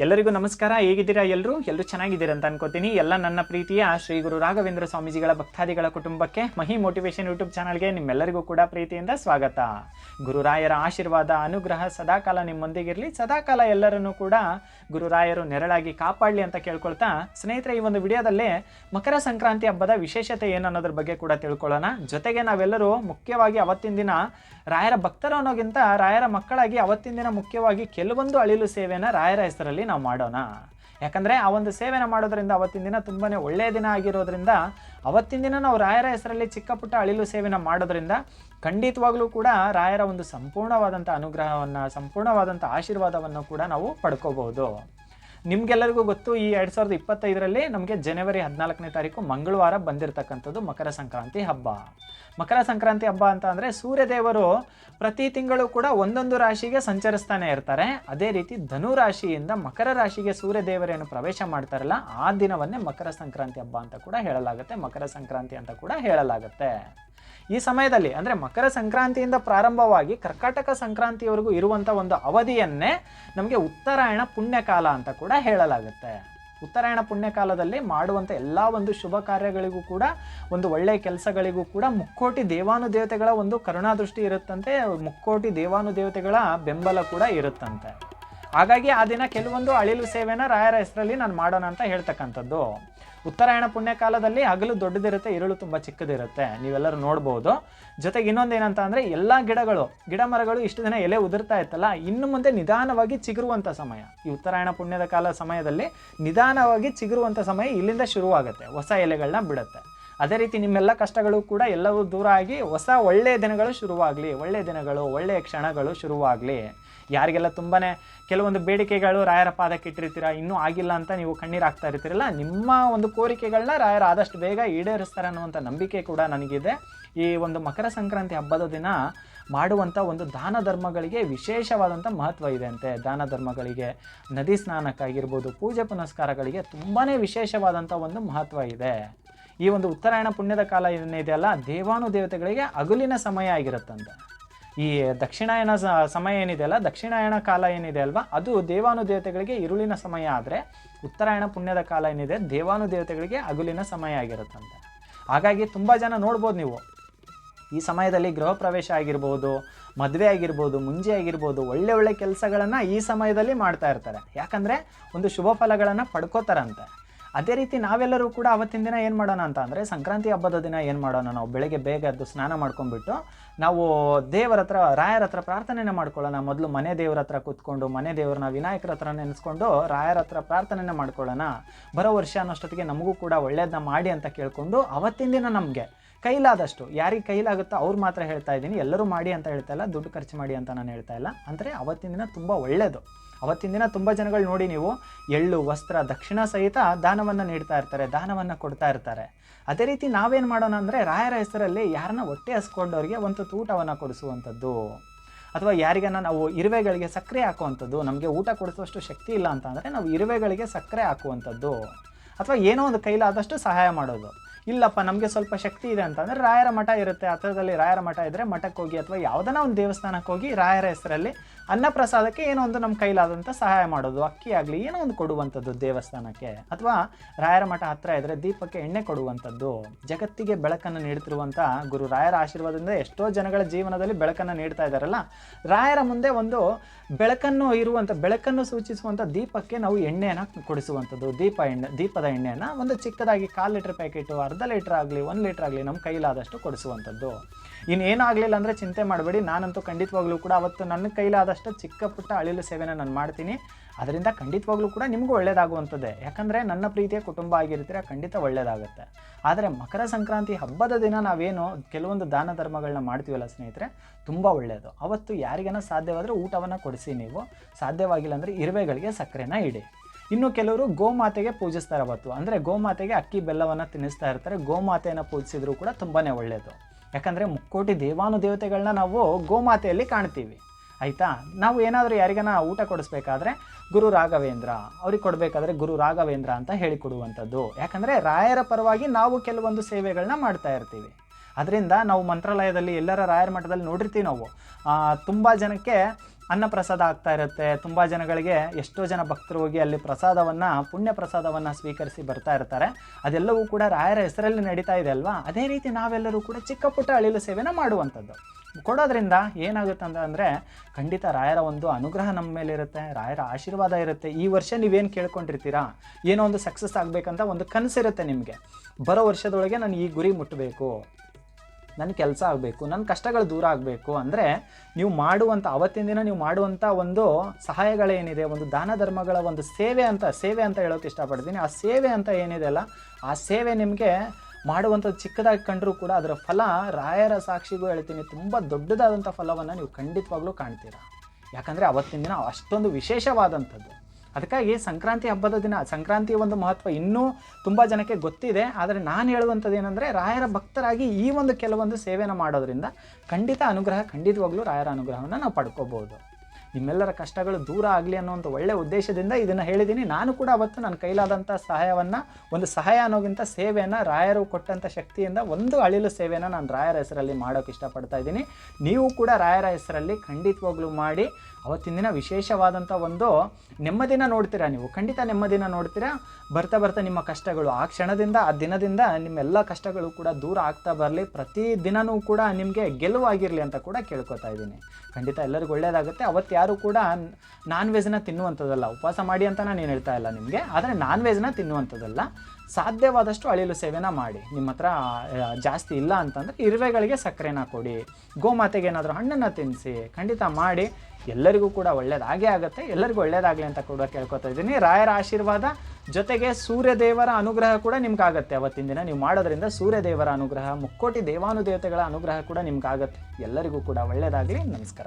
ಎಲ್ಲರಿಗೂ ನಮಸ್ಕಾರ. ಹೇಗಿದ್ದೀರಾ ಎಲ್ಲರೂ ಎಲ್ಲರೂ ಚೆನ್ನಾಗಿದ್ದೀರಾ ಅಂತ ಅನ್ಕೋತೀನಿ. ಎಲ್ಲ ನನ್ನ ಪ್ರೀತಿಯ ಶ್ರೀ ಗುರು ರಾಘವೇಂದ್ರ ಸ್ವಾಮೀಜಿಗಳ ಭಕ್ತಾದಿಗಳ ಕುಟುಂಬಕ್ಕೆ ಮಹಿ ಮೋಟಿವೇಶನ್ ಯೂಟ್ಯೂಬ್ ಚಾನಲ್ಗೆ ನಿಮ್ಮೆಲ್ಲರಿಗೂ ಕೂಡ ಪ್ರೀತಿಯಿಂದ ಸ್ವಾಗತ. ಗುರುರಾಯರ ಆಶೀರ್ವಾದ, ಅನುಗ್ರಹ ಸದಾಕಾಲ ನಿಮ್ಮೊಂದಿಗಿರಲಿ. ಸದಾಕಾಲ ಎಲ್ಲರನ್ನೂ ಕೂಡ ಗುರುರಾಯರು ನೆರಳಾಗಿ ಕಾಪಾಡಲಿ ಅಂತ ಕೇಳ್ಕೊಳ್ತಾ ಸ್ನೇಹಿತರೆ, ಈ ಒಂದು ವಿಡಿಯೋದಲ್ಲೇ ಮಕರ ಸಂಕ್ರಾಂತಿ ಹಬ್ಬದ ವಿಶೇಷತೆ ಏನು ಅನ್ನೋದ್ರ ಬಗ್ಗೆ ಕೂಡ ತಿಳ್ಕೊಳ್ಳೋಣ. ಜೊತೆಗೆ ನಾವೆಲ್ಲರೂ ಮುಖ್ಯವಾಗಿ ಅವತ್ತಿನ ದಿನ ರಾಯರ ಭಕ್ತರು ಅನ್ನೋಗಿಂತ ರಾಯರ ಮಕ್ಕಳಾಗಿ ಅವತ್ತಿನ ದಿನ ಮುಖ್ಯವಾಗಿ ಕೆಲವೊಂದು ಅಳಿಲು ಸೇವೆಯನ್ನು ರಾಯರ ಹೆಸರಲ್ಲಿ ನಾವು ಮಾಡೋಣ. ಯಾಕಂದರೆ ಆ ಒಂದು ಸೇವೆನ ಮಾಡೋದ್ರಿಂದ ಅವತ್ತಿನ ದಿನ ತುಂಬಾ ಒಳ್ಳೆಯ ದಿನ ಆಗಿರೋದ್ರಿಂದ ಅವತ್ತಿನ ದಿನ ನಾವು ರಾಯರ ಹೆಸರಲ್ಲಿ ಚಿಕ್ಕ ಪುಟ್ಟ ಅಳಿಲು ಸೇವೆನ ಮಾಡೋದ್ರಿಂದ ಖಂಡಿತವಾಗ್ಲೂ ಕೂಡ ರಾಯರ ಒಂದು ಸಂಪೂರ್ಣವಾದಂಥ ಅನುಗ್ರಹವನ್ನು, ಸಂಪೂರ್ಣವಾದಂಥ ಆಶೀರ್ವಾದವನ್ನು ಕೂಡ ನಾವು ಪಡ್ಕೋಬಹುದು. ನಿಮ್ಗೆಲ್ಲರಿಗೂ ಗೊತ್ತು, ಈ ಎರಡು ಸಾವಿರದ ಇಪ್ಪತ್ತೈದರಲ್ಲಿ ನಮಗೆ ಜನವರಿ ಹದಿನಾಲ್ಕನೇ ತಾರೀಕು ಮಂಗಳವಾರ ಬಂದಿರತಕ್ಕಂಥದ್ದು ಮಕರ ಸಂಕ್ರಾಂತಿ ಹಬ್ಬ. ಮಕರ ಸಂಕ್ರಾಂತಿ ಹಬ್ಬ ಅಂತ ಅಂದರೆ ಸೂರ್ಯದೇವರು ಪ್ರತಿ ತಿಂಗಳು ಕೂಡ ಒಂದೊಂದು ರಾಶಿಗೆ ಸಂಚರಿಸ್ತಾನೆ ಇರ್ತಾರೆ. ಅದೇ ರೀತಿ ಧನು ರಾಶಿಯಿಂದ ಮಕರ ರಾಶಿಗೆ ಸೂರ್ಯದೇವರೇನು ಪ್ರವೇಶ ಮಾಡ್ತಾರಲ್ಲ, ಆ ದಿನವನ್ನೇ ಮಕರ ಸಂಕ್ರಾಂತಿ ಹಬ್ಬ ಅಂತ ಕೂಡ ಹೇಳಲಾಗುತ್ತೆ, ಮಕರ ಸಂಕ್ರಾಂತಿ ಅಂತ ಕೂಡ ಹೇಳಲಾಗುತ್ತೆ. ಈ ಸಮಯದಲ್ಲಿ ಅಂದರೆ ಮಕರ ಸಂಕ್ರಾಂತಿಯಿಂದ ಪ್ರಾರಂಭವಾಗಿ ಕರ್ಕಾಟಕ ಸಂಕ್ರಾಂತಿಯವರೆಗೂ ಇರುವಂಥ ಒಂದು ಅವಧಿಯನ್ನೇ ನಮಗೆ ಉತ್ತರಾಯಣ ಪುಣ್ಯಕಾಲ ಅಂತ ಕೂಡ ಹೇಳಲಾಗುತ್ತೆ. ಉತ್ತರಾಯಣ ಪುಣ್ಯಕಾಲದಲ್ಲಿ ಮಾಡುವಂಥ ಎಲ್ಲ ಒಂದು ಶುಭ ಕಾರ್ಯಗಳಿಗೂ ಕೂಡ, ಒಂದು ಒಳ್ಳೆಯ ಕೆಲಸಗಳಿಗೂ ಕೂಡ ಮುಕ್ಕೋಟಿ ದೇವಾನುದೇವತೆಗಳ ಒಂದು ಕರುಣಾದೃಷ್ಟಿ ಇರುತ್ತಂತೆ, ಮುಕ್ಕೋಟಿ ದೇವಾನುದೇವತೆಗಳ ಬೆಂಬಲ ಕೂಡ ಇರುತ್ತಂತೆ. ಹಾಗಾಗಿ ಆ ದಿನ ಕೆಲವೊಂದು ಅಳಿಲು ಸೇವೆನ ರಾಯರ ಹೆಸರಲ್ಲಿ ನಾನು ಮಾಡೋಣ ಅಂತ ಹೇಳ್ತಕ್ಕಂಥದ್ದು. ಉತ್ತರಾಯಣ ಪುಣ್ಯಕಾಲದಲ್ಲಿ ಹಗಲು ದೊಡ್ಡದಿರುತ್ತೆ, ಇರುಳು ತುಂಬ ಚಿಕ್ಕದಿರುತ್ತೆ. ನೀವೆಲ್ಲರೂ ನೋಡ್ಬೋದು. ಜೊತೆಗೆ ಇನ್ನೊಂದು ಏನಂತ ಅಂದರೆ ಎಲ್ಲ ಗಿಡಗಳು, ಗಿಡ ಮರಗಳು ಇಷ್ಟು ದಿನ ಎಲೆ ಉದುರ್ತಾ ಇತ್ತಲ್ಲ, ಇನ್ನು ಮುಂದೆ ನಿಧಾನವಾಗಿ ಚಿಗುರುವಂಥ ಸಮಯ. ಈ ಉತ್ತರಾಯಣ ಪುಣ್ಯದ ಕಾಲ ಸಮಯದಲ್ಲಿ ನಿಧಾನವಾಗಿ ಚಿಗುರುವಂಥ ಸಮಯ ಇಲ್ಲಿಂದ ಶುರುವಾಗುತ್ತೆ, ಹೊಸ ಎಲೆಗಳನ್ನ ಬಿಡುತ್ತೆ. ಅದೇ ರೀತಿ ನಿಮ್ಮೆಲ್ಲ ಕಷ್ಟಗಳು ಕೂಡ ಎಲ್ಲವೂ ದೂರ ಆಗಿ ಹೊಸ ಒಳ್ಳೆಯ ದಿನಗಳು ಶುರುವಾಗಲಿ ಒಳ್ಳೆಯ ದಿನಗಳು ಒಳ್ಳೆಯ ಕ್ಷಣಗಳು ಶುರುವಾಗಲಿ. ಯಾರಿಗೆಲ್ಲ ತುಂಬಾ ಕೆಲವೊಂದು ಬೇಡಿಕೆಗಳು ರಾಯರ ಪಾದಕ್ಕೆ ಇಟ್ಟಿರ್ತೀರ, ಇನ್ನೂ ಆಗಿಲ್ಲ ಅಂತ ನೀವು ಕಣ್ಣೀರು ಇರ್ತೀರಲ್ಲ, ನಿಮ್ಮ ಒಂದು ಕೋರಿಕೆಗಳನ್ನ ರಾಯರ ಆದಷ್ಟು ಬೇಗ ಈಡೇರಿಸ್ತಾರೆ ಅನ್ನುವಂಥ ನಂಬಿಕೆ ಕೂಡ ನನಗಿದೆ. ಈ ಒಂದು ಮಕರ ಸಂಕ್ರಾಂತಿ ಹಬ್ಬದ ದಿನ ಮಾಡುವಂಥ ಒಂದು ದಾನ ಧರ್ಮಗಳಿಗೆ ವಿಶೇಷವಾದಂಥ ಮಹತ್ವ ಇದೆ ಅಂತೆ. ದಾನ ಧರ್ಮಗಳಿಗೆ ನದಿ ಸ್ನಾನಕ್ಕಾಗಿರ್ಬೋದು, ಪೂಜೆ ಪುನಸ್ಕಾರಗಳಿಗೆ ತುಂಬಾ ವಿಶೇಷವಾದಂಥ ಒಂದು ಮಹತ್ವ ಇದೆ. ಈ ಒಂದು ಉತ್ತರಾಯಣ ಪುಣ್ಯದ ಕಾಲ ಏನಿದೆಯಲ್ಲ, ದೇವಾನುದೇವತೆಗಳಿಗೆ ಹಗಲಿನ ಸಮಯ ಆಗಿರುತ್ತಂತೆ. ಈ ದಕ್ಷಿಣಾಯನ ಸಮಯ ಸಮಯ ಏನಿದೆಯಲ್ಲ ದಕ್ಷಿಣಾಯನ ಕಾಲ ಏನಿದೆ ಅಲ್ವಾ? ಅದು ದೇವಾನುದೇವತೆಗಳಿಗೆ ಇರುಳಿನ ಸಮಯ ಆದರೆ ಉತ್ತರಾಯಣ ಪುಣ್ಯದ ಕಾಲ ಏನಿದೆ? ದೇವಾನುದೇವತೆಗಳಿಗೆ ಅಗುಲಿನ ಸಮಯ ಆಗಿರುತ್ತಂತೆ. ಹಾಗಾಗಿ ತುಂಬ ಜನ ನೋಡ್ಬೋದು ನೀವು. ಈ ಸಮಯದಲ್ಲಿ ಗೃಹ ಪ್ರವೇಶ ಆಗಿರ್ಬೋದು, ಮದುವೆ ಆಗಿರ್ಬೋದು, ಮುಂಜೆ ಆಗಿರ್ಬೋದು, ಒಳ್ಳೆ ಒಳ್ಳೆ ಕೆಲಸಗಳನ್ನು ಈ ಸಮಯದಲ್ಲಿ ಮಾಡ್ತಾ ಇರ್ತಾರೆ. ಯಾಕಂದರೆ ಒಂದು ಶುಭ ಫಲಗಳನ್ನು ಪಡ್ಕೋತಾರಂತೆ. ಅದೇ ರೀತಿ ನಾವೆಲ್ಲರೂ ಕೂಡ ಅವತ್ತಿನ ದಿನ ಏನು ಮಾಡೋಣ ಅಂತ ಅಂದರೆ ಸಂಕ್ರಾಂತಿ ಹಬ್ಬದ ದಿನ ಏನು ಮಾಡೋಣ? ನಾವು ಬೆಳಗ್ಗೆ ಬೇಗ ಅದು ಸ್ನಾನ ಮಾಡ್ಕೊಂಡ್ಬಿಟ್ಟು ನಾವು ದೇವರ ಹತ್ರ, ರಾಯರ ಹತ್ರ ಪ್ರಾರ್ಥನೆನ ಮಾಡ್ಕೊಳ್ಳೋಣ. ಮೊದಲು ಮನೆ ದೇವರ ಹತ್ರ ಕೂತ್ಕೊಂಡು, ಮನೆ ದೇವರನ್ನ ವಿನಾಯಕರ ಹತ್ರ ನೆನೆಸ್ಕೊಂಡು ರಾಯರ ಹತ್ರ ಪ್ರಾರ್ಥನೆನ ಮಾಡ್ಕೊಳ್ಳೋಣ. ಬರೋ ವರ್ಷ ಅನ್ನೋಷ್ಟೊತ್ತಿಗೆ ನಮಗೂ ಕೂಡ ಒಳ್ಳೆಯದನ್ನ ಮಾಡಿ ಅಂತ ಕೇಳಿಕೊಂಡು ಅವತ್ತಿನ ದಿನ ನಮಗೆ ಕೈಲಾದಷ್ಟು, ಯಾರಿಗೆ ಕೈಲಾಗುತ್ತೋ ಅವ್ರು ಮಾತ್ರ ಹೇಳ್ತಾ ಇದ್ದೀನಿ. ಎಲ್ಲರೂ ಮಾಡಿ ಅಂತ ಹೇಳ್ತಾ ಇಲ್ಲ, ದುಡ್ಡು ಖರ್ಚು ಮಾಡಿ ಅಂತ ನಾನು ಹೇಳ್ತಾ ಇಲ್ಲ. ಅಂದರೆ ಅವತ್ತಿನ ದಿನ ತುಂಬ ಒಳ್ಳೆಯದು ಅವತ್ತಿನ ದಿನ ತುಂಬ ಜನಗಳು ನೋಡಿ ನೀವು ಎಳ್ಳು, ವಸ್ತ್ರ, ದಕ್ಷಿಣ ಸಹಿತ ದಾನವನ್ನು ನೀಡ್ತಾ ಇರ್ತಾರೆ, ದಾನವನ್ನು ಕೊಡ್ತಾ ಇರ್ತಾರೆ. ಅದೇ ರೀತಿ ನಾವೇನು ಮಾಡೋಣ ಅಂದರೆ ರಾಯರ ಹೆಸರಲ್ಲಿ ಯಾರನ್ನ ಹೊಟ್ಟೆ ಹಸ್ಕೊಂಡವ್ರಿಗೆ ಒಂದು ಊಟವನ್ನು ಕೊಡಿಸುವಂಥದ್ದು. ಅಥವಾ ಯಾರಿಗಾನ ನಾವು ಇರುವೆಗಳಿಗೆ ಸಕ್ಕರೆ ಹಾಕುವಂಥದ್ದು, ನಮಗೆ ಊಟ ಕೊಡಿಸುವಷ್ಟು ಶಕ್ತಿ ಇಲ್ಲ ಅಂತ ಅಂದರೆ ನಾವು ಇರುವೆಗಳಿಗೆ ಸಕ್ಕರೆ ಹಾಕುವಂಥದ್ದು. ಅಥವಾ ಏನೋ ಒಂದು ಕೈಲಾದಷ್ಟು ಸಹಾಯ ಮಾಡೋದು. ಇಲ್ಲಪ್ಪ, ನಮಗೆ ಸ್ವಲ್ಪ ಶಕ್ತಿ ಇದೆ ಅಂತಂದರೆ ರಾಯರ ಮಠ ಇರುತ್ತೆ. ಹತ್ರದಲ್ಲಿ ರಾಯರ ಮಠ ಇದ್ದರೆ ಮಠಕ್ಕೆ ಹೋಗಿ ಅಥವಾ ಯಾವುದನ್ನ ಒಂದು ದೇವಸ್ಥಾನಕ್ಕೆ ಹೋಗಿ ರಾಯರ ಹೆಸರಲ್ಲಿ ಅನ್ನಪ್ರಸಾದಕ್ಕೆ ಏನೋ ಒಂದು ನಮ್ಮ ಕೈಲಾದಂಥ ಸಹಾಯ ಮಾಡೋದು, ಅಕ್ಕಿ ಆಗಲಿ, ಏನೋ ಒಂದು ಕೊಡುವಂಥದ್ದು ದೇವಸ್ಥಾನಕ್ಕೆ. ಅಥವಾ ರಾಯರ ಮಠ ಹತ್ರ ಇದ್ದರೆ ದೀಪಕ್ಕೆ ಎಣ್ಣೆ ಕೊಡುವಂಥದ್ದು, ಜಗತ್ತಿಗೆ ಬೆಳಕನ್ನು ನೀಡ್ತಿರುವಂಥ ಗುರು ರಾಯರ ಆಶೀರ್ವಾದದಿಂದ ಎಷ್ಟೋ ಜನಗಳ ಜೀವನದಲ್ಲಿ ಬೆಳಕನ್ನು ನೀಡ್ತಾ ಇದ್ದಾರಲ್ಲ ರಾಯರ ಮುಂದೆ ಒಂದು ಬೆಳಕನ್ನು ಇರುವಂಥ, ಬೆಳಕನ್ನು ಸೂಚಿಸುವಂಥ ದೀಪಕ್ಕೆ ನಾವು ಎಣ್ಣೆಯನ್ನು ಕೊಡಿಸುವಂಥದ್ದು, ದೀಪ ಎಣ್ಣೆ, ದೀಪದ ಎಣ್ಣೆಯನ್ನು ಒಂದು ಚಿಕ್ಕದಾಗಿ ಕಾಲು ಲೀಟ್ರ್ ಪ್ಯಾಕೆಟು, ಅರ್ಧ ಲೀಟ್ರ್ ಆಗಲಿ, ಒಂದು ಲೀಟ್ರ್ ಆಗಲಿ ನಮ್ಮ ಕೈಲಾದಷ್ಟು ಕೊಡಿಸುವಂಥದ್ದು. ಇನ್ನೇನಾಗಲಿಲ್ಲ ಅಂದರೆ ಚಿಂತೆ ಮಾಡಬೇಡಿ. ನಾನಂತೂ ಖಂಡಿತವಾಗ್ಲೂ ಕೂಡ ಅವತ್ತು ನನ್ನ ಕೈಲಾದಷ್ಟು ಚಿಕ್ಕ ಪುಟ್ಟ ಅಳಿಲು ಸೇವೆನ ನಾನು ಮಾಡ್ತೀನಿ. ಅದರಿಂದ ಖಂಡಿತವಾಗ್ಲೂ ಕೂಡ ನಿಮಗೂ ಒಳ್ಳೆಯದಾಗುವಂಥದ್ದೇ ಯಾಕಂದರೆ ನನ್ನ ಪ್ರೀತಿಯ ಕುಟುಂಬ ಆಗಿರ್ತೀರ, ಖಂಡಿತ ಒಳ್ಳೆಯದಾಗುತ್ತೆ ಆದರೆ ಮಕರ ಸಂಕ್ರಾಂತಿ ಹಬ್ಬದ ದಿನ ನಾವೇನು ಕೆಲವೊಂದು ದಾನ ಧರ್ಮಗಳನ್ನ ಮಾಡ್ತೀವಲ್ಲ ಸ್ನೇಹಿತರೆ, ತುಂಬ ಒಳ್ಳೆಯದು ಅವತ್ತು ಯಾರಿಗಾನ ಸಾಧ್ಯವಾದರೆ ಊಟವನ್ನು ಕೊಡಿಸಿ ನೀವು. ಸಾಧ್ಯವಾಗಿಲ್ಲ ಅಂದರೆ ಇರುವೆಗಳಿಗೆ ಸಕ್ಕರೆನ ಇಡಿ. ಇನ್ನು ಕೆಲವರು ಗೋಮಾತೆಗೆ ಪೂಜಿಸ್ತಾರೆ ಅವತ್ತು. ಅಂದರೆ ಗೋಮಾತೆಗೆ ಅಕ್ಕಿ ಬೆಲ್ಲವನ್ನು ತಿನ್ನಿಸ್ತಾ ಇರ್ತಾರೆ. ಗೋಮಾತೆಯನ್ನು ಪೂಜಿಸಿದ್ರು ಕೂಡ ತುಂಬಾ ಒಳ್ಳೆಯದು ಯಾಕಂದರೆ ಮುಕ್ಕೋಟಿ ದೇವಾನುದೇವತೆಗಳನ್ನ ನಾವು ಗೋಮಾತೆಯಲ್ಲಿ ಕಾಣ್ತೀವಿ. ಆಯಿತಾ? ನಾವು ಏನಾದರೂ ಯಾರಿಗಾನ ಊಟ ಕೊಡಿಸ್ಬೇಕಾದ್ರೆ ಗುರು ರಾಘವೇಂದ್ರ, ಅವ್ರಿಗೆ ಕೊಡಬೇಕಾದ್ರೆ ಗುರು ರಾಘವೇಂದ್ರ ಅಂತ ಹೇಳಿಕೊಡುವಂಥದ್ದು ಯಾಕಂದರೆ ರಾಯರ ಪರವಾಗಿ ನಾವು ಕೆಲವೊಂದು ಸೇವೆಗಳನ್ನ ಮಾಡ್ತಾ ಇರ್ತೀವಿ. ಅದರಿಂದ ನಾವು ಮಂತ್ರಾಲಯದಲ್ಲಿ ಎಲ್ಲರ ರಾಯರ ಮಠದಲ್ಲಿ ನೋಡಿರ್ತೀವಿ ನಾವು. ತುಂಬ ಜನಕ್ಕೆ ಅನ್ನ ಪ್ರಸಾದ ಆಗ್ತಾ ಇರುತ್ತೆ. ತುಂಬ ಜನಗಳಿಗೆ ಎಷ್ಟೋ ಜನ ಭಕ್ತರು ಹೋಗಿ ಅಲ್ಲಿ ಪ್ರಸಾದವನ್ನು, ಪುಣ್ಯ ಪ್ರಸಾದವನ್ನು ಸ್ವೀಕರಿಸಿ ಬರ್ತಾ ಇರ್ತಾರೆ. ಅದೆಲ್ಲವೂ ಕೂಡ ರಾಯರ ಹೆಸರಲ್ಲಿ ನಡೀತಾ ಇದೆ ಅಲ್ವಾ? ಅದೇ ರೀತಿ ನಾವೆಲ್ಲರೂ ಕೂಡ ಚಿಕ್ಕ ಪುಟ್ಟ ಅಳಿಲು ಸೇವೆನ ಮಾಡುವಂಥದ್ದು. ಕೊಡೋದ್ರಿಂದ ಏನಾಗುತ್ತೆ ಅಂತ ಅಂದರೆ, ಖಂಡಿತ ರಾಯರ ಒಂದು ಅನುಗ್ರಹ ನಮ್ಮ ಮೇಲೆ ಇರುತ್ತೆ ರಾಯರ ಆಶೀರ್ವಾದ ಇರುತ್ತೆ. ಈ ವರ್ಷ ನೀವೇನು ಕೇಳ್ಕೊಂಡಿರ್ತೀರಾ? ಏನೋ ಒಂದು ಸಕ್ಸಸ್ ಆಗಬೇಕಂತ ಒಂದು ಕನಸಿರುತ್ತೆ ನಿಮಗೆ. ಬರೋ ವರ್ಷದೊಳಗೆ ನಾನು ಈ ಗುರಿ ಮುಟ್ಟಬೇಕು ನನ್ನ ಕೆಲಸ ಆಗಬೇಕು, ನನ್ನ ಕಷ್ಟಗಳು ದೂರ ಆಗಬೇಕು ಅಂದರೆ ನೀವು ಮಾಡುವಂಥ ಅವತ್ತಿನ ದಿನ ನೀವು ಮಾಡುವಂಥ ಒಂದು ಸಹಾಯಗಳೇನಿದೆ ಒಂದು ದಾನ ಧರ್ಮಗಳ ಒಂದು ಸೇವೆ ಅಂತ ಸೇವೆ ಅಂತ ಹೇಳೋಕೆ ಇಷ್ಟಪಡ್ತೀನಿ. ಆ ಸೇವೆ ಅಂತ ಏನಿದೆ ಅಲ್ಲ, ಆ ಸೇವೆ ನಿಮಗೆ ಮಾಡುವಂಥದ್ದು ಚಿಕ್ಕದಾಗಿ ಕಂಡರೂ ಕೂಡ ಅದರ ಫಲ ರಾಯರ ಸಾಕ್ಷಿಗೂ ಹೇಳ್ತೀನಿ. ತುಂಬ ದೊಡ್ಡದಾದಂಥ ಫಲವನ್ನು ನೀವು ಖಂಡಿತವಾಗ್ಲೂ ಕಾಣ್ತೀರಾ. ಯಾಕಂದರೆ ಅವತ್ತಿನ ದಿನ ಅಷ್ಟೊಂದು ವಿಶೇಷವಾದಂಥದ್ದು. ಅದಕ್ಕಾಗಿ ಸಂಕ್ರಾಂತಿ ಹಬ್ಬದ ದಿನ, ಸಂಕ್ರಾಂತಿಯ ಒಂದು ಮಹತ್ವ ಇನ್ನೂ ತುಂಬ ಜನಕ್ಕೆ ಗೊತ್ತಿದೆ. ಆದರೆ ನಾನು ಹೇಳುವಂಥದ್ದು ಏನಂದರೆ, ರಾಯರ ಭಕ್ತರಾಗಿ ಈ ಒಂದು ಕೆಲವೊಂದು ಸೇವೆನ ಮಾಡೋದ್ರಿಂದ ಖಂಡಿತ ಅನುಗ್ರಹ, ಖಂಡಿತವಾಗ್ಲೂ ರಾಯರ ಅನುಗ್ರಹವನ್ನು ನಾವು ಪಡ್ಕೋಬೋದು ನಿಮ್ಮೆಲ್ಲರ ಕಷ್ಟಗಳು ದೂರ ಆಗಲಿ ಅನ್ನೋಂಥ ಒಳ್ಳೆಯ ಉದ್ದೇಶದಿಂದ ಇದನ್ನು ಹೇಳಿದ್ದೀನಿ. ನಾನು ಕೂಡ ಅವತ್ತು ನನ್ನ ಕೈಲಾದಂಥ ಸಹಾಯವನ್ನು, ಒಂದು ಸಹಾಯ ಅನ್ನೋಗಿಂತ ಸೇವೆಯನ್ನು, ರಾಯರು ಕೊಟ್ಟಂಥ ಶಕ್ತಿಯಿಂದ ಒಂದು ಅಳಿಲು ಸೇವೆಯನ್ನು ನಾನು ರಾಯರ ಹೆಸರಲ್ಲಿ ಮಾಡೋಕ್ಕೆ ಇಷ್ಟಪಡ್ತಾ ಇದ್ದೀನಿ. ನೀವು ಕೂಡ ರಾಯರ ಹೆಸರಲ್ಲಿ ಖಂಡಿತವಾಗ್ಲೂ ಮಾಡಿ ಅವತ್ತಿನ ದಿನ ವಿಶೇಷವಾದಂಥ ಒಂದು ನೆಮ್ಮದಿನ ನೋಡ್ತೀರಾ ನೀವು? ಖಂಡಿತ ನೆಮ್ಮದಿನ ನೋಡ್ತೀರಾ? ಬರ್ತಾ ಬರ್ತಾ ನಿಮ್ಮ ಕಷ್ಟಗಳು, ಆ ಕ್ಷಣದಿಂದ, ಆ ದಿನದಿಂದ ನಿಮ್ಮೆಲ್ಲ ಕಷ್ಟಗಳು ಕೂಡ ದೂರ ಆಗ್ತಾ ಬರಲಿ. ಪ್ರತಿ ದಿನವೂ ಕೂಡ ನಿಮಗೆ ಗೆಲುವಾಗಿರಲಿ ಅಂತ ಕೂಡ ಕೇಳ್ಕೊತಾ ಇದ್ದೀನಿ. ಖಂಡಿತ ಎಲ್ಲರಿಗೂ ಒಳ್ಳೆಯದಾಗುತ್ತೆ ಅವತ್ತು ಯಾರು ಕೂಡ ನಾನ್ ವೆಜ್ನ ತಿನ್ನುವಂಥದ್ದಲ್ಲ. ಉಪವಾಸ ಮಾಡಿ ಅಂತ ನಾನು ಹೇಳ್ತಾ ಇಲ್ಲ ನಿಮಗೆ. ಆದರೆ ನಾನ್ ವೆಜ್ನ ತಿನ್ನುವಂಥದ್ದಲ್ಲ. ಸಾಧ್ಯವಾದಷ್ಟು ಅಳಿಲು ಸೇವೆನ ಮಾಡಿ. ನಿಮ್ಮ ಹತ್ರ ಜಾಸ್ತಿ ಇಲ್ಲ ಅಂತಂದರೆ ಇರುವೆಗಳಿಗೆ ಸಕ್ಕರೆನ ಕೊಡಿ. ಗೋಮಾತೆಗೆ ಏನಾದರೂ ಹಣ್ಣನ್ನು ತಿನ್ನಿಸಿ ಖಂಡಿತ ಮಾಡಿ. ಎಲ್ಲರಿಗೂ ಕೂಡ ಒಳ್ಳೇದಾಗೇ ಆಗುತ್ತೆ. ಎಲ್ಲರಿಗೂ ಒಳ್ಳೇದಾಗಲಿ ಅಂತ ಕೂಡ ಕೇಳ್ಕೊತಾ ಇದ್ದೀನಿ. ರಾಯರ ಆಶೀರ್ವಾದ ಜೊತೆಗೆ ಸೂರ್ಯದೇವರ ಅನುಗ್ರಹ ಕೂಡ ನಿಮ್ಗಾಗತ್ತೆ. ಅವತ್ತಿನ ದಿನ ನೀವು ಮಾಡೋದ್ರಿಂದ ಸೂರ್ಯದೇವರ ಅನುಗ್ರಹ, ಮುಕ್ಕೋಟಿ ದೇವಾನುದೇವತೆಗಳ ಅನುಗ್ರಹ ಕೂಡ ನಿಮ್ಗಾಗತ್ತೆ. ಎಲ್ಲರಿಗೂ ಕೂಡ ಒಳ್ಳೇದಾಗಲಿ. ನಮಸ್ಕಾರ.